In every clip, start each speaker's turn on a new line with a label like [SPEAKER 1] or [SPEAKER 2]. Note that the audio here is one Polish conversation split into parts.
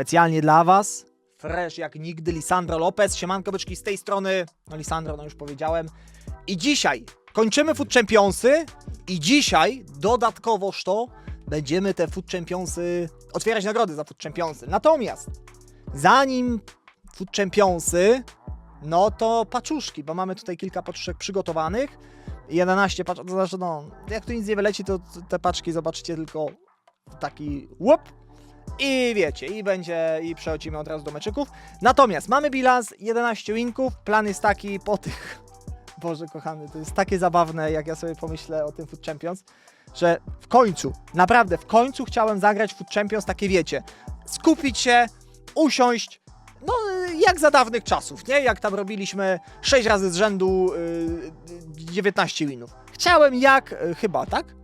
[SPEAKER 1] specjalnie dla was. Fresh jak nigdy, Lisandro Lopez. Siemanko byczki z tej strony. No Lisandro, no już powiedziałem. I dzisiaj kończymy Food Championsy i dzisiaj dodatkowoż to będziemy te Food Championsy otwierać nagrody za Food Championsy. Natomiast zanim Food Championsy, no to paczuszki, bo mamy tutaj kilka paczuszek przygotowanych. 11 paczek, to znaczy no, jak tu nic nie wyleci, to te paczki zobaczycie tylko taki łup i wiecie, i będzie, i przechodzimy od razu do meczyków. Natomiast mamy bilans 11 winków, plan jest taki po tych, Boże kochany, to jest takie zabawne, jak ja sobie pomyślę o tym Food Champions, że w końcu, naprawdę w końcu chciałem zagrać Food Champions, takie wiecie, skupić się, usiąść, no jak za dawnych czasów, nie? Jak tam robiliśmy 6 razy z rzędu y, 19 winów. Chciałem jak, y, chyba, tak?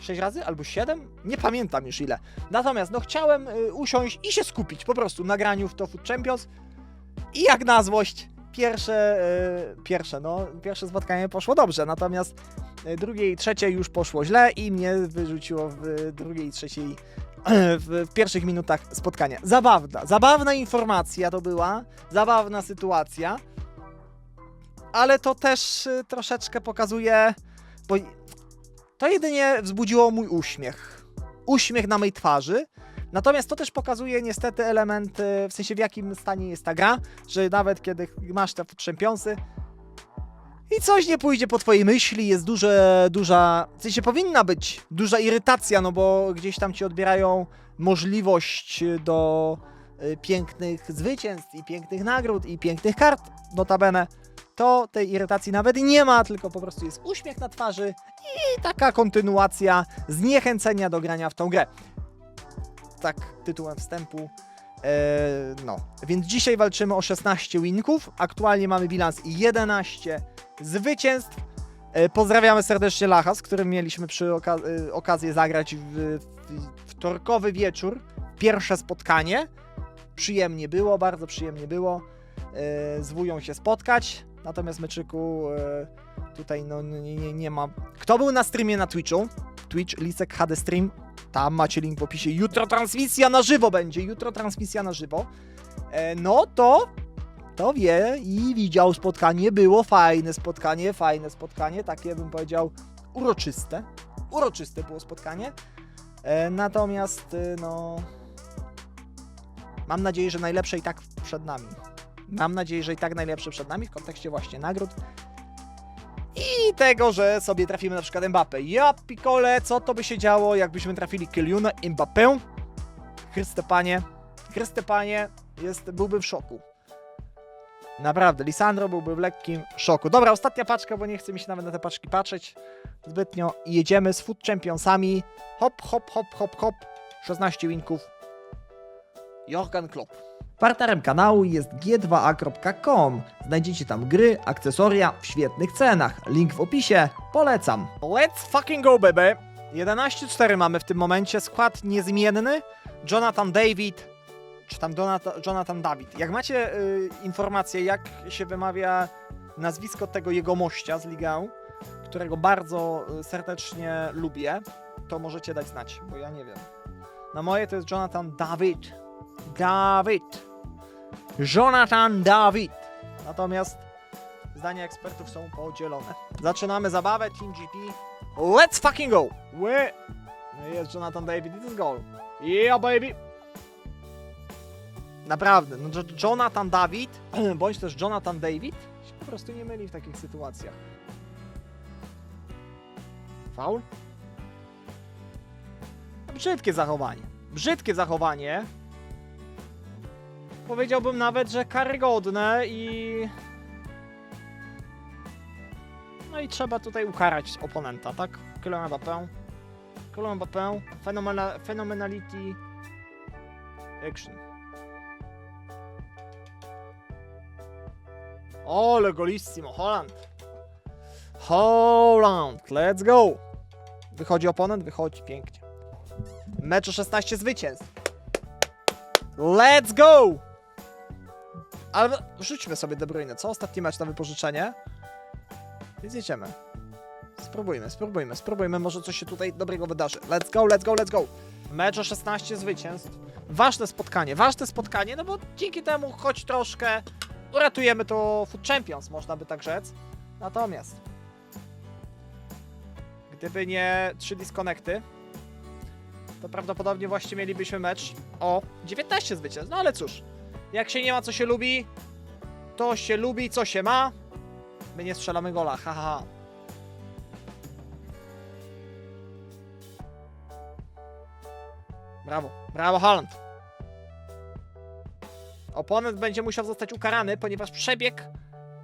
[SPEAKER 1] 6 razy albo 7? Nie pamiętam już ile. Natomiast no chciałem y, usiąść i się skupić po prostu na graniu w to Food Champions i jak na złość pierwsze, y, pierwsze, no pierwsze spotkanie poszło dobrze, natomiast y, drugie i trzecie już poszło źle i mnie wyrzuciło w y, drugiej i trzeciej w, w pierwszych minutach spotkania. Zabawna, zabawna informacja to była, zabawna sytuacja, ale to też y, troszeczkę pokazuje, bo to jedynie wzbudziło mój uśmiech. Uśmiech na mej twarzy. Natomiast to też pokazuje niestety element, y, w sensie w jakim stanie jest ta gra, że nawet kiedy masz te czempionsy i coś nie pójdzie po twojej myśli, jest duże, duża, w sensie powinna być duża irytacja, no bo gdzieś tam ci odbierają możliwość do y, pięknych zwycięstw i pięknych nagród i pięknych kart, notabene, to tej irytacji nawet nie ma, tylko po prostu jest uśmiech na twarzy i taka kontynuacja zniechęcenia do grania w tą grę. Tak tytułem wstępu. Eee, no, więc dzisiaj walczymy o 16 winków. Aktualnie mamy bilans 11 zwycięstw. E, pozdrawiamy serdecznie Lacha, z którym mieliśmy przy oka- e, okazję zagrać w, w wtorkowy wieczór. Pierwsze spotkanie. Przyjemnie było, bardzo przyjemnie było. E, z się spotkać. Natomiast meczyku e, tutaj no, nie, nie, nie ma. Kto był na streamie na Twitchu? Twitch, Lisek HD Stream. Tam macie link w opisie. Jutro transmisja na żywo będzie. Jutro transmisja na żywo. E, no to to wie i widział spotkanie. Było fajne spotkanie, fajne spotkanie. Takie bym powiedział uroczyste. Uroczyste było spotkanie. Natomiast no. Mam nadzieję, że najlepsze i tak przed nami. Mam nadzieję, że i tak najlepsze przed nami w kontekście właśnie nagród. I tego, że sobie trafimy na przykład Mbappé. Ja pikole, co to by się działo, jakbyśmy trafili Kyliana Mbappé? Chryste panie, Chryste panie, jest, byłby w szoku. Naprawdę, Lisandro byłby w lekkim szoku. Dobra, ostatnia paczka, bo nie chce mi się nawet na te paczki patrzeć zbytnio. I jedziemy z Food Championsami. Hop, hop, hop, hop, hop. 16 winków. Jorgan Klopp. Partnerem kanału jest g2a.com. Znajdziecie tam gry, akcesoria w świetnych cenach. Link w opisie. Polecam. Let's fucking go, baby! 11-4 mamy w tym momencie. Skład niezmienny. Jonathan David, czy tam Jonathan, Jonathan David. Jak macie y, informację, jak się wymawia nazwisko tego jego mościa z Ligę, którego bardzo y, serdecznie lubię, to możecie dać znać, bo ja nie wiem. Na moje to jest Jonathan David. David. Jonathan David. Natomiast zdania ekspertów są podzielone. Zaczynamy zabawę Team GP. Let's fucking go! Ły... No jest Jonathan David i to jest goal. Yeah, baby! Naprawdę, no Jo- Jonathan David, bądź też Jonathan David, się po prostu nie myli w takich sytuacjach. Faul? Brzydkie zachowanie. Brzydkie zachowanie. Powiedziałbym nawet, że karygodne i... No i trzeba tutaj ukarać oponenta, tak? Kylian Mbappé. Kylian Mbappé. Fenomena, phenomenality action. Ole golissimo, Holland. Holland, let's go. Wychodzi oponent, wychodzi pięknie. Mecz o 16 zwycięstw. Let's go! Ale rzućmy sobie De Bruyne, co? Ostatni mecz na wypożyczenie. Więc jedziemy. Spróbujmy, spróbujmy, spróbujmy, może coś się tutaj dobrego wydarzy. Let's go, let's go, let's go. Mecz o 16 zwycięstw. ważne spotkanie, ważne spotkanie, no bo dzięki temu choć troszkę uratujemy to Food Champions, można by tak rzec. Natomiast gdyby nie trzy disconnecty, to prawdopodobnie właśnie mielibyśmy mecz o 19 zwycięstw. No ale cóż, jak się nie ma co się lubi, to się lubi co się ma. My nie strzelamy gola, ha ha. ha. Brawo, brawo Haaland. Oponent będzie musiał zostać ukarany, ponieważ przebieg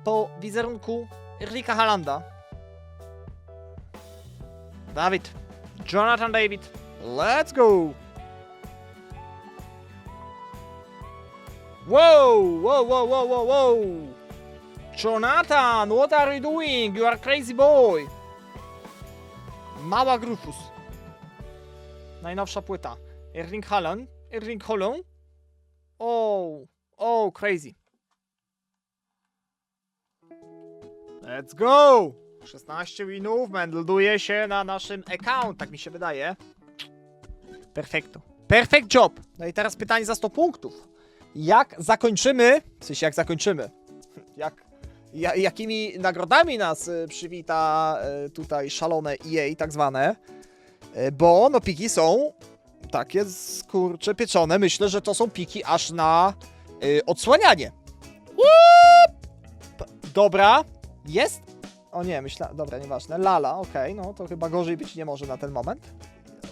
[SPEAKER 1] po wizerunku Erlika Haalanda. Dawid. Jonathan David. Let's go! Wow, wow, wow, wow, wow! Jonathan, what are you doing? You are crazy boy! Mała Grufus. Najnowsza płyta. Erling Haaland. Erling Haaland. Oh, oh, crazy. Let's go! 16 winów, melduje się na naszym account, tak mi się wydaje. Perfekto. Perfect job. No i teraz pytanie za 100 punktów. Jak zakończymy, w sensie jak zakończymy, jak, ja, jakimi nagrodami nas y, przywita y, tutaj szalone EA tak zwane, y, bo no piki są takie skurcze pieczone. Myślę, że to są piki aż na y, odsłanianie. Dobra, jest? O nie, myślę, dobra, nieważne. Lala, okej, no to chyba gorzej być nie może na ten moment.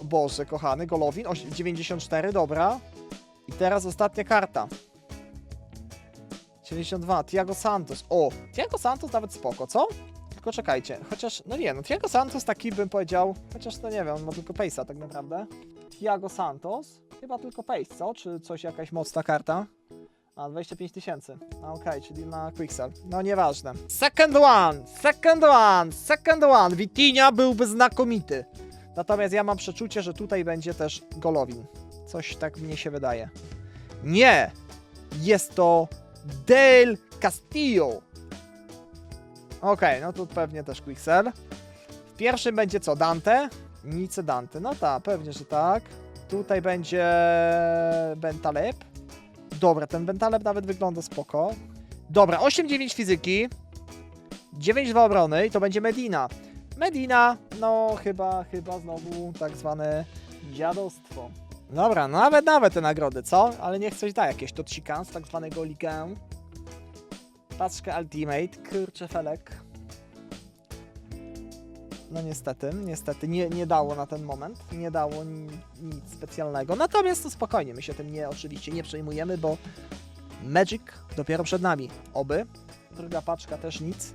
[SPEAKER 1] Boże, kochany, Golowin, oś- 94, dobra. I teraz ostatnia karta. 72, Thiago Santos. O, Thiago Santos nawet spoko, co? Tylko czekajcie, chociaż, no nie, no Thiago Santos taki bym powiedział, chociaż to nie wiem, ma tylko Pace'a tak naprawdę. Thiago Santos, chyba tylko Pace, co? Czy coś, jakaś mocna karta? A, 25 tysięcy. A, Okej, czyli na Quicksell. No nieważne. Second one, second one, second one. Vitinha byłby znakomity. Natomiast ja mam przeczucie, że tutaj będzie też Golowin. Coś tak mnie się wydaje. Nie! Jest to Del Castillo. Okej, no tu pewnie też Quicksell. W pierwszym będzie co? Dante? Nice Dante. No tak, pewnie, że tak. Tutaj będzie Bentaleb. Dobra, ten Bentaleb nawet wygląda spoko. Dobra, 8-9 fizyki. 9-2 obrony i to będzie Medina. Medina, no chyba, chyba znowu tak zwane dziadostwo. Dobra, no nawet, nawet te nagrody, co? Ale niech coś da, jakieś tocika z tak zwanego ligę. Paczkę Ultimate, kurczę felek. No niestety, niestety nie, nie dało na ten moment, nie dało ni, nic specjalnego. Natomiast to spokojnie, my się tym nie oczywiście nie przejmujemy, bo Magic dopiero przed nami. Oby. Druga paczka też nic.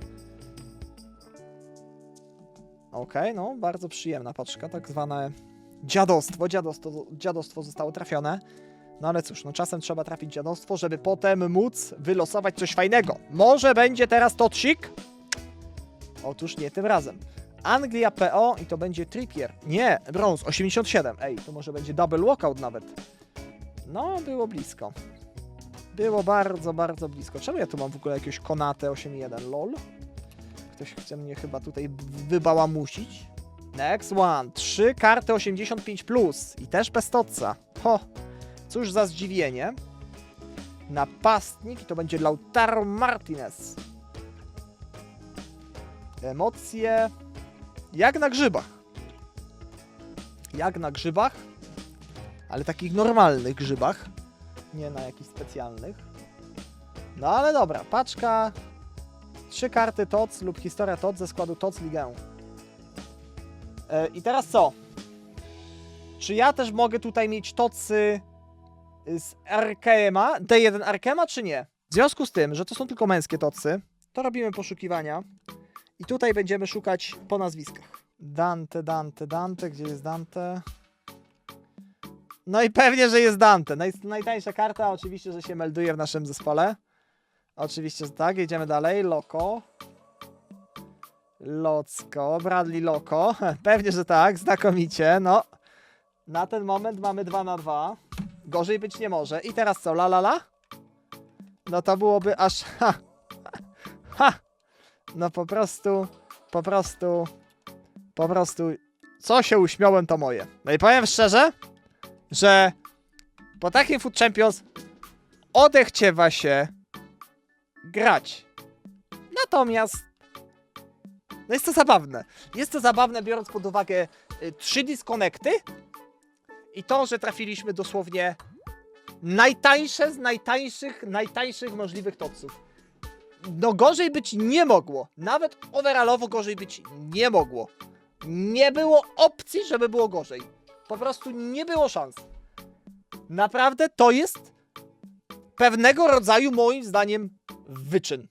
[SPEAKER 1] Okej, no bardzo przyjemna paczka, tak zwane dziadostwo. Dziadostwo, dziadostwo zostało trafione. No ale cóż, no czasem trzeba trafić dziadostwo, żeby potem móc wylosować coś fajnego. Może będzie teraz tocik? Otóż nie tym razem. Anglia PO i to będzie Trippier. Nie, brąz 87. Ej, to może będzie double walkout nawet. No, było blisko. Było bardzo, bardzo blisko. Czemu ja tu mam w ogóle jakieś Konate 8.1? LOL? Ktoś chce mnie chyba tutaj wybałamusić. Next one. Trzy karty 85+. Plus. I też bez totca. Ho! Cóż za zdziwienie. Napastnik i to będzie Lautaro Martinez. Emocje jak na grzybach. Jak na grzybach, ale takich normalnych grzybach, nie na jakichś specjalnych. No ale dobra, paczka, trzy karty TOC lub historia TOC ze składu TOC Ligę. E, I teraz co? Czy ja też mogę tutaj mieć tocy z Arkema, D1 Arkema, czy nie? W związku z tym, że to są tylko męskie tocy, to robimy poszukiwania. I tutaj będziemy szukać po nazwiskach. Dante, Dante, Dante, gdzie jest Dante? No i pewnie, że jest Dante. Naj, najtańsza karta, oczywiście, że się melduje w naszym zespole. Oczywiście, że tak. Jedziemy dalej. Loko. Locko. Bradley Loko. Pewnie, że tak. Znakomicie. No. Na ten moment mamy 2 na 2. Gorzej być nie może. I teraz co? La la la? No to byłoby aż... Ha! Ha! No po prostu, po prostu, po prostu, co się uśmiałem to moje. No i powiem szczerze, że Po takim Food Champions odechciewa się grać. Natomiast no jest to zabawne. Jest to zabawne, biorąc pod uwagę y, trzy disconnecty i to, że trafiliśmy dosłownie najtańsze z najtańszych, najtańszych możliwych topsów. No gorzej być nie mogło. Nawet overallowo gorzej być nie mogło. Nie było opcji, żeby było gorzej. Po prostu nie było szans. Naprawdę to jest pewnego rodzaju, moim zdaniem, wyczyn.